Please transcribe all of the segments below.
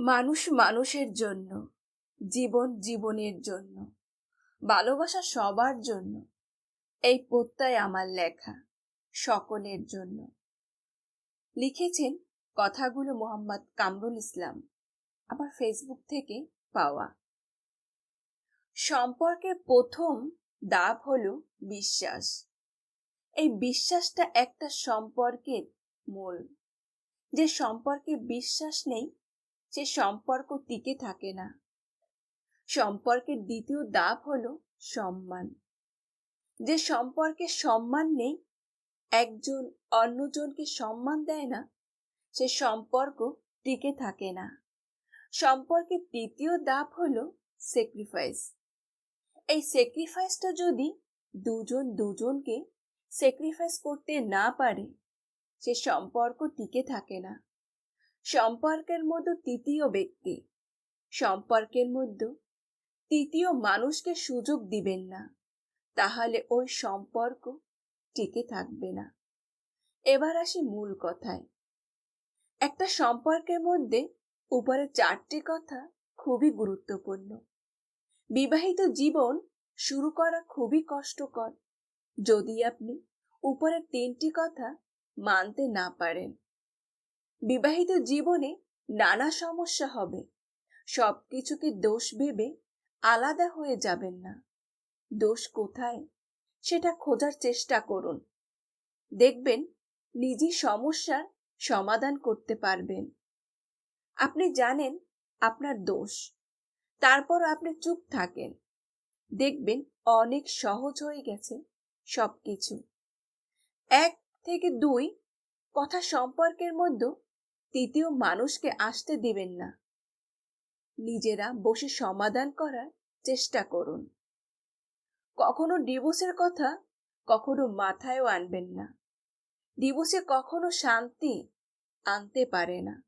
মানুষ মানুষের জন্য, জীবন জীবনের জন্য, ভালোবাসা সবার জন্য। এই প্রত্যয় আমার লেখা, সকলের জন্য। লিখেছেন কথাগুলো মোহাম্মদ কামরুল ইসলাম আমার ফেসবুক থেকে পাওয়া। সম্পর্কের প্রথম দাব হলো বিশ্বাস। এই বিশ্বাসটা একটা সম্পর্কের মূল। যে সম্পর্কে বিশ্বাস নেই সে সম্পর্ক টিকে থাকে না। সম্পর্কের দ্বিতীয় দাব হল সম্মান। যে সম্পর্কে সম্মান নেই, একজন অন্যজনকে সম্মান দেয় না, সে সম্পর্ক টিকে থাকে না। সম্পর্কের তৃতীয় দাব হল স্যাক্রিফাইস এই স্যাক্রিফাইসটা যদি দুজন দুজনকে স্যাক্রিফাইস করতে না পারে, সে সম্পর্ক টিকে থাকে না। সম্পর্কের মধ্যে তৃতীয় ব্যক্তি। সম্পর্কের মধ্যে তৃতীয় মানুষকে সুযোগ দিবেন না। তাহলে ওই সম্পর্ক টিকে থাকবে না। এবার আসি মূল কথায়। একটা সম্পর্কের মধ্যে উপরে চারটি কথা খুবই গুরুত্বপূর্ণ। বিবাহিত জীবন শুরু করা খুবই কষ্টকর। যদি আপনি উপরের তিনটি কথা মানতে না পারেন বিবাহিত জীবনে নানা সমস্যা হবে। সব কিছুকে দোষ ভেবে আলাদা হয়ে যাবেন না। দোষ কোথায়? সেটা খোঁজার চেষ্টা করুন। দেখবেন নিজে সমস্যার সমাধান করতে পারবেন। আপনি জানেন আপনার দোষ। তারপর আপনি চুপ থাকেন। দেখবেন অনেক সহজ হয়ে গেছে সবকিছু। এক থেকে দুই কথা সম্পর্কের মধ্যে তৃতীয় মানুষকে আসতে দিবেন না। নিজেরা বসে সমাধান করার চেষ্টা করুন। কখনো ডিভোর্সের কথা কখনো মাথায়ও আনবেন না। ডিভোর্সে কখনো শান্তি আনতে পারে না।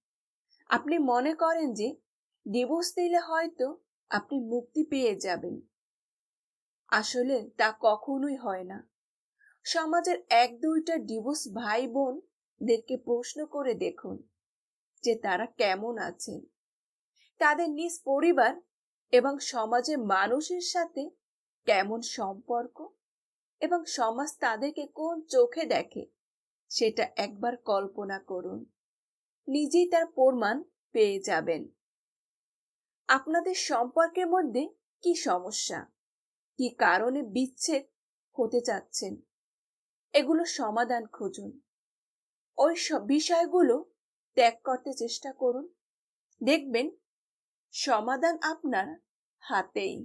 আপনি মনে করেন যে ডিভোর্স দিলে হয়তো আপনি মুক্তি পেয়ে যাবেন। আসলে তা কখনোই হয় না। সমাজের এক দুইটা ডিভোর্স ভাই বোনদেরকে প্রশ্ন করে দেখুন। যে তারা কেমন আছেন। তাদের নিজ পরিবার এবং সমাজের মানুষের সাথে কেমন সম্পর্ক এবং সমাজ তাদেরকে কোন চোখে দেখে সেটা একবার কল্পনা করুন। নিজেই তার প্রমাণ পেয়ে যাবেন। আপনাদের সম্পর্কের মধ্যে কি সমস্যা? কি কারণে বিচ্ছেদ হতে চাচ্ছেন এগুলো সমাধান খুঁজুন। ওই সব বিষয়গুলো ত্যাগ করতে চেষ্টা করুন। দেখবেন সমাধান আপনার হাতেই।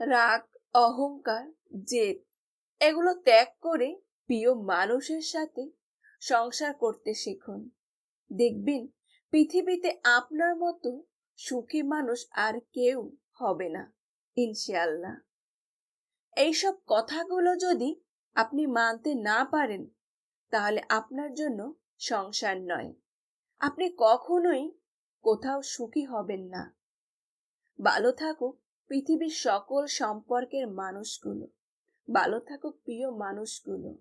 রাগ, অহংকার, জেদ, এগুলো ত্যাগ করে প্রিয় মানুষের সাথে সংসার করতে শিখুন। দেখবেন পৃথিবীতে আপনার মতো সুখী মানুষ আর কেউ হবে না ইনশাল্লাহ এইসব কথাগুলো যদি আপনি মানতে না পারেন তাহলে আপনার জন্য সংসার নয়। আপনি কখনোই কোথাও সুখী হবেন না। ভালো থাকুক পৃথিবীর সকল সম্পর্কের মানুষগুলো। ভালো থাকুক প্রিয় মানুষগুলো।